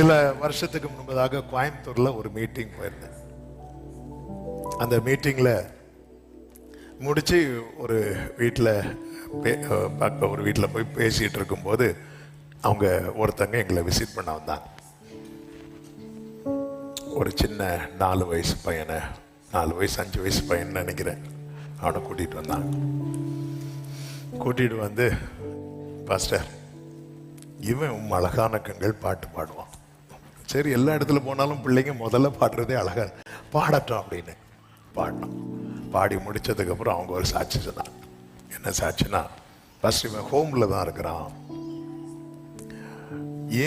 சில வருஷத்துக்கு முன்பதாக கோயம்புத்தூர்ல ஒரு மீட்டிங் போயிருந்தேன். அந்த மீட்டிங்ல முடிச்சு ஒரு வீட்டில் ஒரு வீட்டில் போய் பேசிகிட்டு இருக்கும்போது அவங்க ஒருத்தங்க எங்களை விசிட் பண்ண வந்தாங்க. ஒரு சின்ன நாலு வயசு பையனை நாலு வயசு அஞ்சு வயசு பையன் நினைக்கிறேன். அவனை கூட்டிகிட்டு வந்தாங்க. கூட்டிகிட்டு வந்து பாஸ்டர் இவன் உம் அழகான கண்கள் பாட்டு பாடுவான். சரி எல்லா இடத்துல போனாலும் பிள்ளைங்க முதல்ல பாடுறதே அழகா பாடட்டும் அப்படின்னு பாடினோம் பாடி முடிச்சதுக்கப்புறம் அவங்க ஒரு சாட்சி சொன்னாங்க. என்ன சாட்சினா ஃபஸ்ட் இவன் ஹோமில் தான் இருக்கிறான்.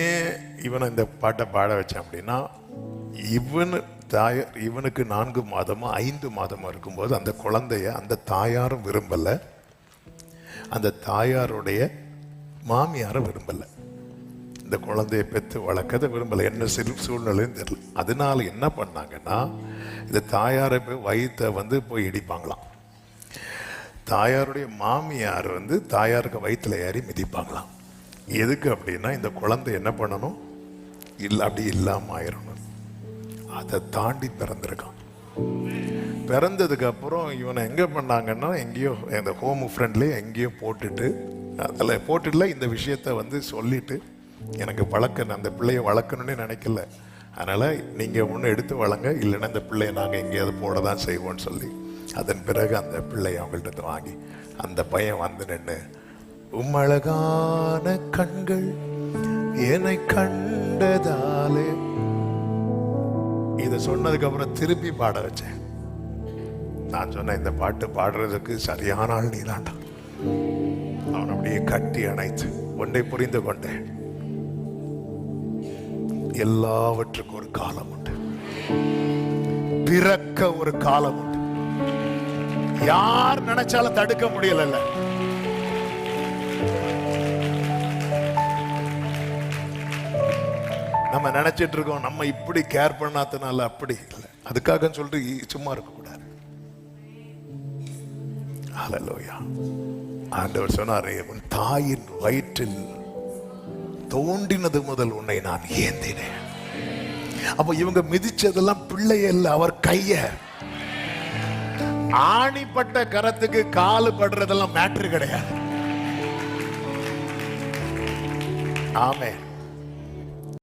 ஏன் இவனை இந்த பாட்டை பாட வச்சேன் அப்படின்னா இவனு தாயார் இவனுக்கு நான்கு மாதமோ ஐந்து மாதமோ இருக்கும்போது அந்த குழந்தைய அந்த தாயாரும் விரும்பலை. அந்த தாயாருடைய மாமியாரும் விரும்பலை. இந்த குழந்தையை பெற்று வளர்க்கதை விரும்பலை. என்ன சிறு சூழ்நிலைன்னு தெரியல. அதனால என்ன பண்ணாங்கன்னா இந்த தாயாரை போய் வயிற்றை வந்து போய் இடிப்பாங்களாம். தாயாருடைய மாமியார் வந்து தாயாருக்கு வயிற்றுல ஏறி மிதிப்பாங்களாம். எதுக்கு அப்படின்னா இந்த குழந்தை என்ன பண்ணணும்? இல்லை அப்படி இல்லாமல் ஆயிரணும். அதை தாண்டி பிறந்திருக்கான். பிறந்ததுக்கு அப்புறம் இவனை எங்கே பண்ணாங்கன்னா எங்கேயோ இந்த ஹோம் ஃப்ரெண்ட்லேயே எங்கேயோ போட்டுட்டு அதில் போட்டுல இந்த விஷயத்த வந்து சொல்லிட்டு எனக்கு வளர்க்க அந்த பிள்ளையை வளர்க்கணும்னு நினைக்கல. அதனால் நீங்கள் ஒன்று எடுத்து வளங்க இல்லைன்னா இந்த பிள்ளையை நாங்கள் எங்கேயாவது போட தான் செய்வோம்னு சொல்லி அதன் பிறகு அந்த பிள்ளையை அவங்கள்ட்ட இருந்து வாங்கி அந்த பையன் வந்து நின்று உம்மழகான கண்கள் என்னை கண்டதாலே இதை சொன்னதுக்கு அப்புறம் திருப்பி பாட வச்சேன். நான் சொன்னேன் இந்த பாட்டு பாடுறதுக்கு சரியான ஆள் நீதான்டா. அவன் அப்படியே கட்டி அணைத்து ஒன்றை புரிந்து கொண்டேன். எல்லாவற்றுக்கும் ஒரு காலம் உண்டு. பிறக்க ஒரு காலம் உண்டு. யார் நினைச்சாலும் தடுக்க முடியல நம்ம நினைச்சிட்டு இருக்கோம் நம்ம இப்படி கேர் பண்ணாதனால அப்படி இல்லை. அதுக்காக சொல்லிட்டு சும்மா இருக்க கூடாது ஆண்டவர் சொன்னாரே உன் தாயின் வயிற்றில் தோண்டினது முதல் உன்னை நான் ஏந்தினேன். அப்ப இவங்க மிதிச்சதெல்லாம் பிள்ளை அல்ல அவர் கைய. ஆணிப்பட்ட கரத்துக்கு காலு படுறதெல்லாம் மேட்ரு கிடையாது. ஆமே